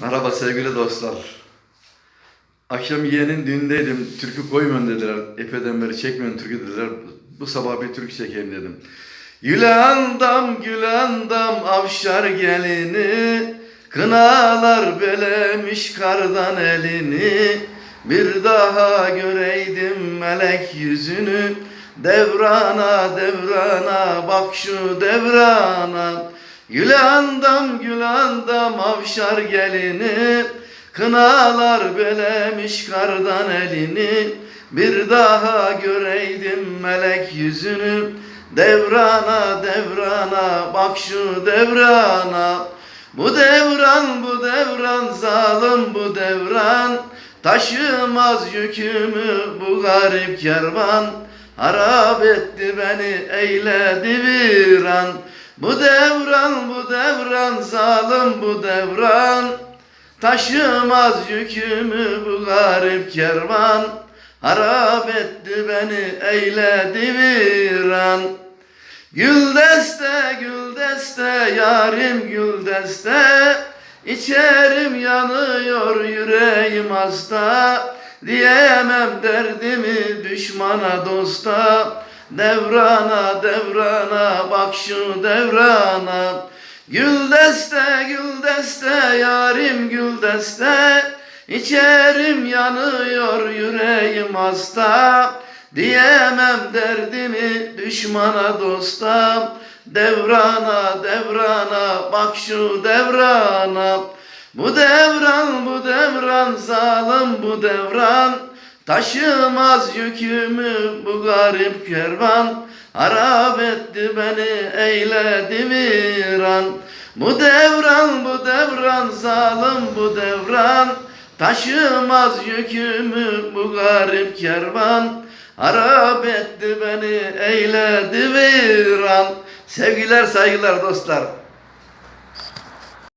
Merhaba sevgili dostlar. Akşam yeğenin düğündeydim. Türkü koymuyorsun dediler. Epeyden beri çekmiyorsun türkü dediler. Bu sabah bir türkü çekeyim dedim. Gülandam gülandam avşar gelini Kınalar belemiş kardan elini Bir daha göreydim melek yüzünü Devrana devrana bak şu devrana Gülandam gülandam avşar gelini. Kınalar belemiş kardan elini. Bir daha göreydim melek yüzünü. Devrana devrana bak şu devrana. Bu devran bu devran zalim bu devran. Taşımaz yükümü bu garip kervan. Harap etti beni eyledi viran Bu devran bu devran zalim bu devran. Taşımaz yükümü bu garip kervan. Harap etti beni eyledi viran. Gül deste gül deste yarim gül İçerim yanıyor yüreğim hasta. Diyemem derdimi düşmana dosta Devrana devrana bak şu devrana. Gül deste gül deste yarim gül deste. İçerim yanıyor yüreğim hasta. Diyemem derdimi düşmana dosta Devrana devrana bak şu devrana. Bu devran bu devran zalim bu devran Taşımaz yükümü bu garip kervan. Harap etti beni eyledi viran. Bu devran bu devran zalim bu devran. Taşımaz yükümü bu garip kervan. Harap etti beni eyledi viran. Sevgiler saygılar dostlar